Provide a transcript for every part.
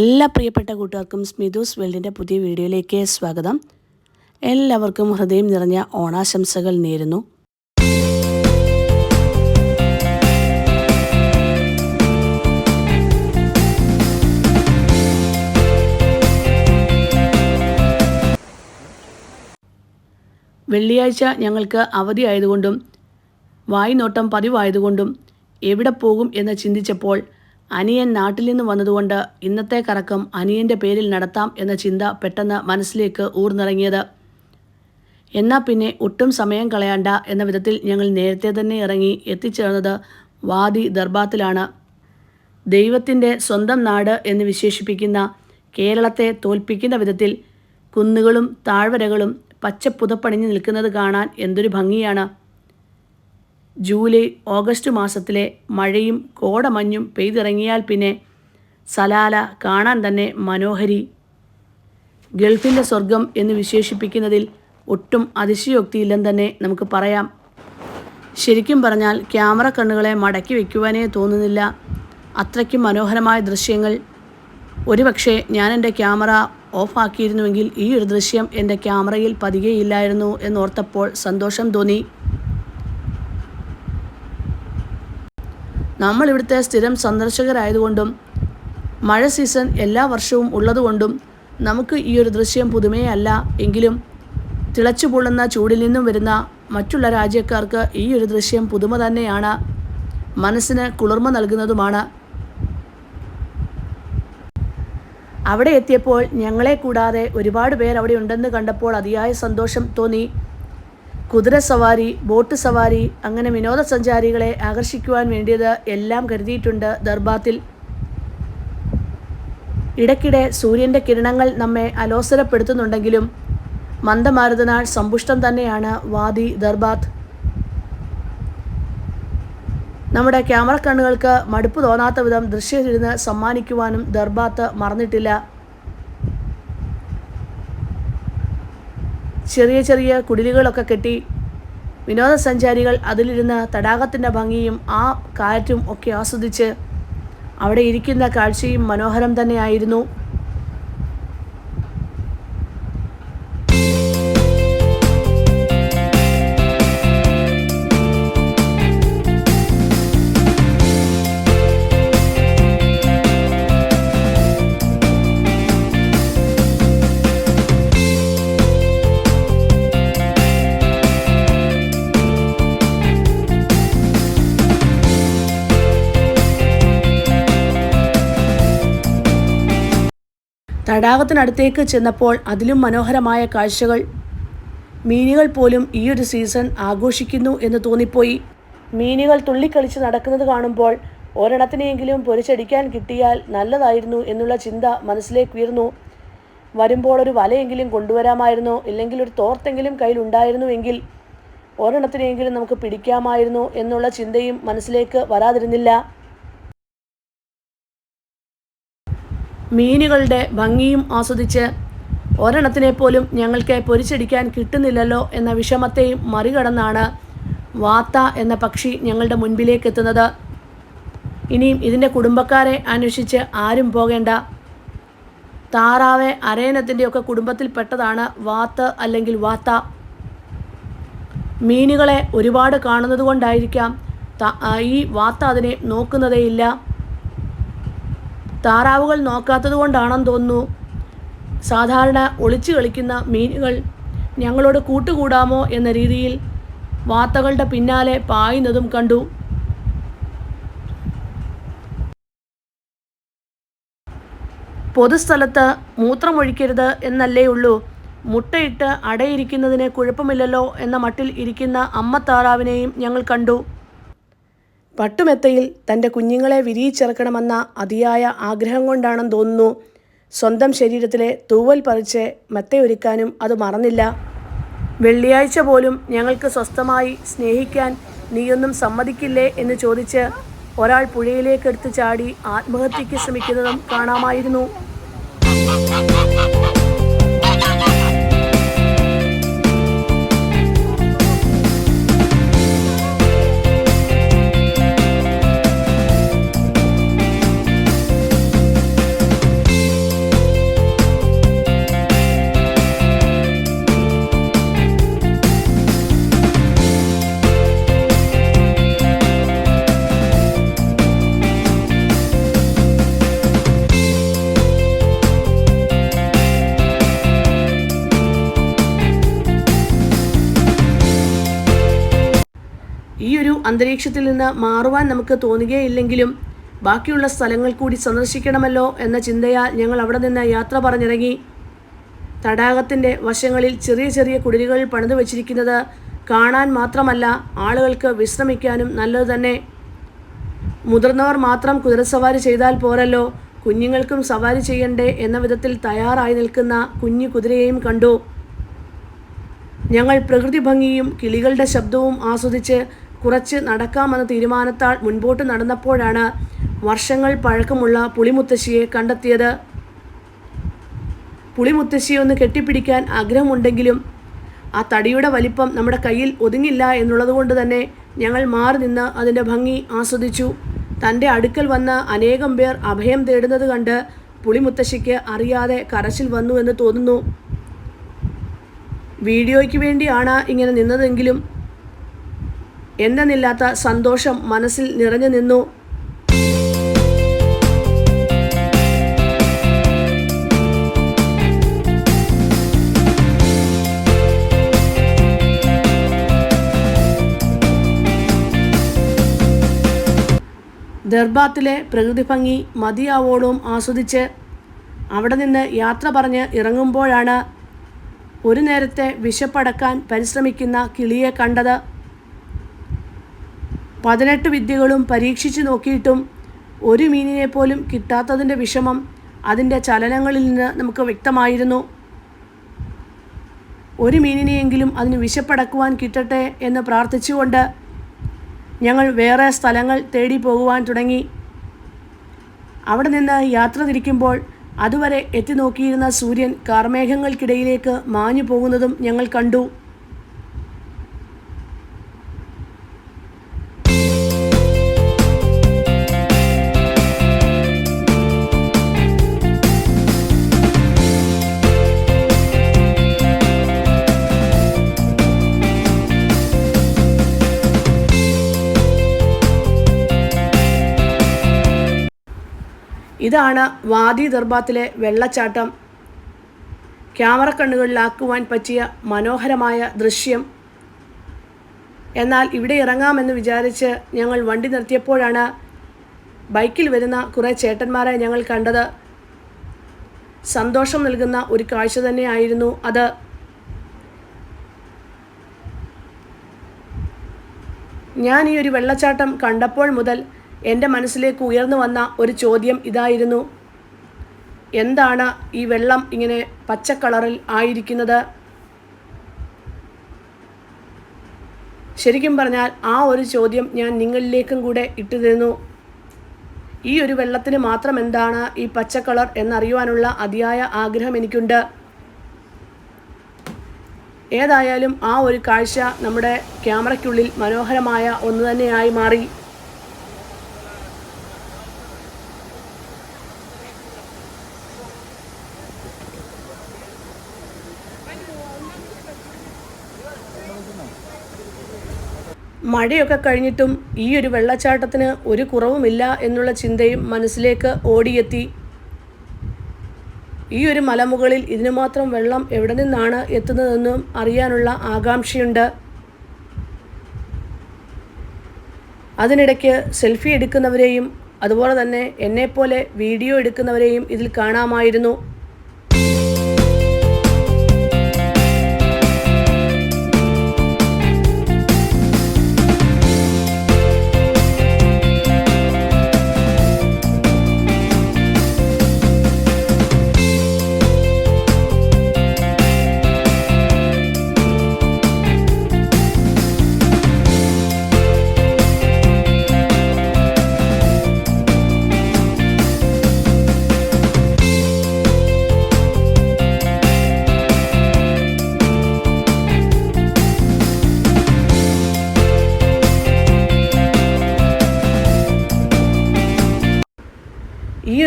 എല്ലാ പ്രിയപ്പെട്ട കൂട്ടുകാർക്കും സ്മിതൂസ് വേൾഡിന്റെ പുതിയ വീഡിയോയിലേക്ക് സ്വാഗതം. എല്ലാവർക്കും ഹൃദയം നിറഞ്ഞ ഓണാശംസകൾ നേരുന്നു. വെള്ളിയാഴ്ച ഞങ്ങൾക്ക് അവധി ആയതുകൊണ്ടും വായ്നോട്ടം പതിവായതുകൊണ്ടും എവിടെ പോകും എന്ന് ചിന്തിച്ചപ്പോൾ അനിയൻ നാട്ടിൽ നിന്ന് വന്നതുകൊണ്ട് ഇന്നത്തെ കറക്കം അനിയന്റെ പേരിൽ നടത്താം എന്ന ചിന്ത പെട്ടെന്ന് മനസ്സിലേക്ക് ഊർന്നിറങ്ങിയത്. എന്നാൽ പിന്നെ ഒട്ടും സമയം കളയണ്ട എന്ന വിധത്തിൽ ഞങ്ങൾ നേരത്തെ തന്നെ ഇറങ്ങി എത്തിച്ചേർന്നത് വാദി ദർബാത്തിലാണ്. ദൈവത്തിന്റെ സ്വന്തം നാട് എന്ന് വിശേഷിപ്പിക്കുന്ന കേരളത്തെ തോൽപ്പിക്കുന്ന വിധത്തിൽ കുന്നുകളും താഴ്വരകളും പച്ചപ്പുതപ്പണിഞ്ഞു നിൽക്കുന്നത് കാണാൻ എന്തൊരു ഭംഗിയാണ്. ജൂലൈ ഓഗസ്റ്റ് മാസത്തിലെ മഴയും കോടമഞ്ഞും പെയ്തിറങ്ങിയാൽ പിന്നെ സലാല കാണാൻ തന്നെ മനോഹരി. ഗൾഫിന്റെ സ്വർഗം എന്ന് വിശേഷിപ്പിക്കുന്നതിൽ ഒട്ടും അതിശയോക്തിയില്ലെന്ന് തന്നെ നമുക്ക് പറയാം. ശരിക്കും പറഞ്ഞാൽ ക്യാമറ കണ്ണുകളെ മടക്കി വയ്ക്കുവാനേ തോന്നുന്നില്ല. അത്രയ്ക്കും മനോഹരമായ ദൃശ്യങ്ങൾ. ഒരുപക്ഷെ ഞാൻ എന്റെ ക്യാമറ ഓഫാക്കിയിരുന്നുവെങ്കിൽ ഈ ഒരു ദൃശ്യം എന്റെ ക്യാമറയിൽ പതികയില്ലായിരുന്നു എന്നോർത്തപ്പോൾ സന്തോഷം തോന്നി. നമ്മൾ ഇവിടുത്തെ സ്ഥിരം സന്ദർശകരായതുകൊണ്ടും മഴ സീസൺ എല്ലാ വർഷവും ഉള്ളതുകൊണ്ടും നമുക്ക് ഈ ഒരു ദൃശ്യം പുതുമയല്ല എങ്കിലും തിളച്ചു പൊള്ളുന്ന ചൂടിൽ നിന്നും വരുന്ന മറ്റുള്ള രാജ്യക്കാർക്ക് ഈ ഒരു ദൃശ്യം പുതുമ തന്നെയാണ്. മനസ്സിന് കുളിർമ നൽകുന്നതുമാണ്. അവിടെ എത്തിയപ്പോൾ ഞങ്ങളെ കൂടാതെ ഒരുപാട് പേർ അവിടെ ഉണ്ടെന്ന് കണ്ടപ്പോൾ അതിയായ സന്തോഷം തോന്നി. കുതിര സവാരി ബോട്ട് സവാരി അങ്ങനെ വിനോദസഞ്ചാരികളെ ആകർഷിക്കുവാൻ വേണ്ടിയത് എല്ലാം കരുതിയിട്ടുണ്ട് ദർബാത്തിൽ. ഇടയ്ക്കിടെ സൂര്യന്റെ കിരണങ്ങൾ നമ്മെ അലോസരപ്പെടുത്തുന്നുണ്ടെങ്കിലും മന്ദമാരുതനാൾ സമ്പുഷ്ടം തന്നെയാണ് വാദി ദർബാത്ത്. നമ്മുടെ ക്യാമറ കണ്ണുകൾക്ക് മടുപ്പ് തോന്നാത്ത വിധം ദൃശ്യത്തിരുന്ന് സമ്മാനിക്കുവാനും ദർബാത്ത് മറന്നിട്ടില്ല. ചെറിയ ചെറിയ കുടിലുകളൊക്കെ കെട്ടി വിനോദസഞ്ചാരികൾ അതിലിരുന്ന തടാകത്തിന്റെ ഭംഗിയും ആ കാറ്റും ഒക്കെ ആസ്വദിച്ച് അവിടെ ഇരിക്കുന്ന കാഴ്ചയും മനോഹരം തന്നെയായിരുന്നു. തടാകത്തിനടുത്തേക്ക് ചെന്നപ്പോൾ അതിലും മനോഹരമായ കാഴ്ചകൾ. മീനുകൾ പോലും ഈയൊരു സീസൺ ആഘോഷിക്കുന്നു എന്ന് തോന്നിപ്പോയി. മീനുകൾ തുള്ളിക്കളിച്ച് നടക്കുന്നത് കാണുമ്പോൾ ഒരെണ്ണത്തിനെയെങ്കിലും പൊരിച്ചടിക്കാൻ കിട്ടിയാൽ നല്ലതായിരുന്നു എന്നുള്ള ചിന്ത മനസ്സിലേക്ക് ഉയർന്നു. വരുമ്പോൾ ഒരു വലയെങ്കിലും കൊണ്ടുവരാമായിരുന്നു ഇല്ലെങ്കിൽ ഒരു തോർത്തെങ്കിലും കയ്യിലുണ്ടായിരുന്നുവെങ്കിൽ ഒരെണ്ണത്തിനെയെങ്കിലും നമുക്ക് പിടിക്കാമായിരുന്നു എന്നുള്ള ചിന്തയും മനസ്സിലേക്ക് വരാതിരുന്നില്ല. മീനുകളുടെ ഭംഗിയും ആസ്വദിച്ച് ഒരെണ്ണത്തിനെ പോലും ഞങ്ങൾക്ക് പൊരിച്ചടിക്കാൻ കിട്ടുന്നില്ലല്ലോ എന്ന വിഷമത്തെയും മറികടന്നാണ് വാത്ത എന്ന പക്ഷി ഞങ്ങളുടെ മുൻപിലേക്ക് എത്തുന്നത് ഇനിയും ഇതിന്റെ കുടുംബക്കാരെ അന്വേഷിച്ച് ആരും പോകേണ്ട. താറാവ് അരയനത്തിന്റെയൊക്കെ കുടുംബത്തിൽപ്പെട്ടതാണ് വാത്ത് അല്ലെങ്കിൽ വാത്ത. മീനുകളെ ഒരുപാട് കാണുന്നത് കൊണ്ടായിരിക്കാം ഈ വാത്ത അതിനെ നോക്കുന്നതേയില്ല. താറാവുകൾ നോക്കാത്തത് കൊണ്ടാണെന്ന് തോന്നുന്നു. സാധാരണ ഒളിച്ചു കളിക്കുന്ന മീനുകൾ ഞങ്ങളോട് കൂട്ടുകൂടാമോ എന്ന രീതിയിൽ വാർത്തകളുടെ പിന്നാലെ പായുന്നതും കണ്ടു. പൊതുസ്ഥലത്ത് മൂത്രമൊഴിക്കരുത് എന്നല്ലേ ഉള്ളൂ. മുട്ടയിട്ട് അടയിരിക്കുന്നതിന് കുഴപ്പമില്ലല്ലോ എന്ന മട്ടിൽ ഇരിക്കുന്ന അമ്മ താറാവിനെയും ഞങ്ങൾ കണ്ടു. പട്ടുമെത്തയിൽ തന്റെ കുഞ്ഞുങ്ങളെ വിരിയിച്ചിറക്കണമെന്ന അതിയായ ആഗ്രഹം കൊണ്ടാണെന്ന് തോന്നുന്നു. സ്വന്തം ശരീരത്തിലെ തൂവൽ പറിച്ച് മെത്തയൊരുക്കാനും അത് മറന്നില്ല. വെള്ളിയാഴ്ച പോലും ഞങ്ങൾക്ക് സ്വസ്ഥമായി സ്നേഹിക്കാൻ നീയൊന്നും സമ്മതിക്കില്ലേ എന്ന് ചോദിച്ച് ഒരാൾ പുഴയിലേക്കെടുത്ത് ചാടി ആത്മഹത്യയ്ക്ക് ശ്രമിക്കുന്നതും കാണാമായിരുന്നു. അന്തരീക്ഷത്തിൽ നിന്ന് മാറുവാൻ നമുക്ക് തോന്നുകയില്ലെങ്കിലും ബാക്കിയുള്ള സ്ഥലങ്ങൾ കൂടി സന്ദർശിക്കണമല്ലോ എന്ന ചിന്തയാൽ ഞങ്ങൾ അവിടെ നിന്ന് യാത്ര പറഞ്ഞിറങ്ങി. തടാകത്തിന്റെ വശങ്ങളിൽ ചെറിയ ചെറിയ കുടിലുകൾ പണിതു വച്ചിരിക്കുന്നത് കാണാൻ മാത്രമല്ല ആളുകൾക്ക് വിശ്രമിക്കാനും നല്ലത് തന്നെ. മുതിർന്നവർ മാത്രം കുതിരസവാരി ചെയ്താൽ പോരല്ലോ. കുഞ്ഞുങ്ങൾക്കും സവാരി ചെയ്യണ്ടേ എന്ന വിധത്തിൽ തയ്യാറായി നിൽക്കുന്ന കുഞ്ഞു കുതിരയെയും കണ്ടു. ഞങ്ങൾ പ്രകൃതി ഭംഗിയും കിളികളുടെ ശബ്ദവും ആസ്വദിച്ച് കുറച്ച് നടക്കാമെന്ന തീരുമാനത്താൽ മുൻപോട്ട് നടന്നപ്പോഴാണ് വർഷങ്ങൾ പഴക്കമുള്ള പുളിമുത്തശ്ശിയെ കണ്ടെത്തിയത്. പുളിമുത്തശ്ശിയെ ഒന്ന് കെട്ടിപ്പിടിക്കാൻ ആഗ്രഹമുണ്ടെങ്കിലും ആ തടിയുടെ വലിപ്പം നമ്മുടെ കയ്യിൽ ഒതുങ്ങില്ല എന്നുള്ളതുകൊണ്ട് തന്നെ ഞങ്ങൾ മാറി നിന്ന് അതിന്റെ ഭംഗി ആസ്വദിച്ചു. തന്റെ അടുക്കൽ വന്ന് അനേകം പേർ അഭയം തേടുന്നത് കണ്ട് പുളിമുത്തശ്ശിക്ക് അറിയാതെ കരച്ചിൽ വന്നു എന്ന് തോന്നുന്നു. വീഡിയോയ്ക്ക് വേണ്ടിയാണ് ഇങ്ങനെ നിന്നതെങ്കിലും എന്തെന്നില്ലാത്ത സന്തോഷം മനസ്സിൽ നിറഞ്ഞു നിന്നു. ദർബാത്തിലെ പ്രകൃതി ഭംഗി മതിയാവോളവും ആസ്വദിച്ച് അവിടെ നിന്ന് യാത്ര പറഞ്ഞ് ഇറങ്ങുമ്പോഴാണ് ഒരു നേരത്തെ വിശപ്പടക്കാൻ പരിശ്രമിക്കുന്ന കിളിയെ കണ്ടത്. പതിനെട്ട് വിദ്യകളും പരീക്ഷിച്ചു നോക്കിയിട്ടും ഒരു മീനിനെ പോലും കിട്ടാത്തതിന്റെ വിഷമം അതിന്റെ ചലനങ്ങളിൽ നിന്ന് നമുക്ക് വ്യക്തമായിരുന്നു. ഒരു മീനിനെയെങ്കിലും അതിന് വിശപ്പടക്കുവാൻ കിട്ടട്ടെ എന്ന് പ്രാർത്ഥിച്ചുകൊണ്ട് ഞങ്ങൾ വേറെ സ്ഥലങ്ങൾ തേടി പോകുവാൻ തുടങ്ങി. അവിടെ നിന്ന് യാത്ര തിരിക്കുമ്പോൾ അതുവരെ എത്തി നോക്കിയിരുന്ന സൂര്യൻ കാർമേഘങ്ങൾക്കിടയിലേക്ക് മാഞ്ഞു പോകുന്നതും ഞങ്ങൾ കണ്ടു. ഇതാണ് വാദി ദർബാത്തിലെ വെള്ളച്ചാട്ടം. ക്യാമറ കണ്ണുകളിലാക്കുവാൻ പറ്റിയ മനോഹരമായ ദൃശ്യം. എന്നാൽ ഇവിടെ ഇറങ്ങാമെന്ന് വിചാരിച്ച് ഞങ്ങൾ വണ്ടി നിർത്തിയപ്പോഴാണ് ബൈക്കിൽ വരുന്ന കുറേ ചേട്ടന്മാരെ ഞങ്ങൾ കണ്ടത്. സന്തോഷം നൽകുന്ന ഒരു കാഴ്ച തന്നെയായിരുന്നു അത്. ഞാൻ ഈ ഒരു വെള്ളച്ചാട്ടം കണ്ടപ്പോൾ മുതൽ എന്റെ മനസ്സിലേക്ക് ഉയർന്നു വന്ന ഒരു ചോദ്യം ഇതായിരുന്നു. എന്താണ് ഈ വെള്ളം ഇങ്ങനെ പച്ച കളറിൽ ആയിരിക്കുന്നത്? ശരിക്കും പറഞ്ഞാൽ ആ ഒരു ചോദ്യം ഞാൻ നിങ്ങളിലേക്കും കൂടെ ഇട്ടു തരുന്നു. ഈ ഒരു വെള്ളത്തിന് മാത്രം എന്താണ് ഈ പച്ച കളർ എന്നറിയുവാനുള്ള അതിയായ ആഗ്രഹം എനിക്കുണ്ട്. ഏതായാലും ആ ഒരു കാഴ്ച നമ്മുടെ ക്യാമറയ്ക്കുള്ളിൽ മനോഹരമായ ഒന്ന് തന്നെയായി മാറി. മഴയൊക്കെ കഴിഞ്ഞിട്ടും ഈ ഒരു വെള്ളച്ചാട്ടത്തിന് ഒരു കുറവുമില്ല എന്നുള്ള ചിന്തയും മനസ്സിലേക്ക് ഓടിയെത്തി. ഈ ഒരു മലമുകളിൽ ഇതിനു മാത്രം വെള്ളം എവിടെ നിന്നാണ് എത്തുന്നതെന്നും അറിയാനുള്ള ആകാംക്ഷയുണ്ട്. അതിനിടയ്ക്ക് സെൽഫി എടുക്കുന്നവരെയും അതുപോലെ തന്നെ എന്നെപ്പോലെ വീഡിയോ എടുക്കുന്നവരെയും ഇതിൽ കാണാമായിരുന്നു.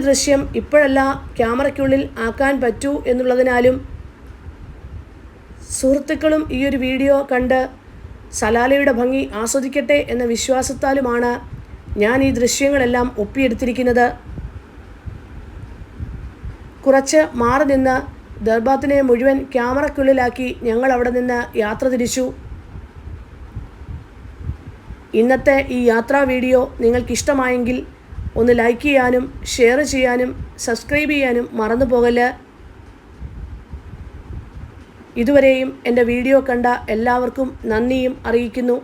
ഒരു ദൃശ്യം ഇപ്പോഴല്ല ക്യാമറയ്ക്കുള്ളിൽ ആക്കാൻ പറ്റൂ എന്നുള്ളതിനാലും സുഹൃത്തുക്കളും ഈ ഒരു വീഡിയോ കണ്ട് സലാലയുടെ ഭംഗി ആസ്വദിക്കട്ടെ എന്ന വിശ്വാസത്താലുമാണ് ഞാൻ ഈ ദൃശ്യങ്ങളെല്ലാം ഒപ്പിയെടുത്തിരിക്കുന്നത്. കുറച്ച് മാറി നിന്ന് ദർബാത്തിനെ മുഴുവൻ ക്യാമറയ്ക്കുള്ളിലാക്കി ഞങ്ങൾ അവിടെ നിന്ന് യാത്ര തിരിച്ചു. ഇന്നത്തെ ഈ യാത്രാ വീഡിയോ നിങ്ങൾക്കിഷ്ടമായെങ്കിൽ ഒന്ന് ലൈക്ക് ചെയ്യാനും ഷെയർ ചെയ്യാനും സബ്സ്ക്രൈബ് ചെയ്യാനും മറന്നു പോകൽ ഇതുവരെയും എന്റെ വീഡിയോ കണ്ട എല്ലാവർക്കും നന്ദിയും അറിയിക്കുന്നു.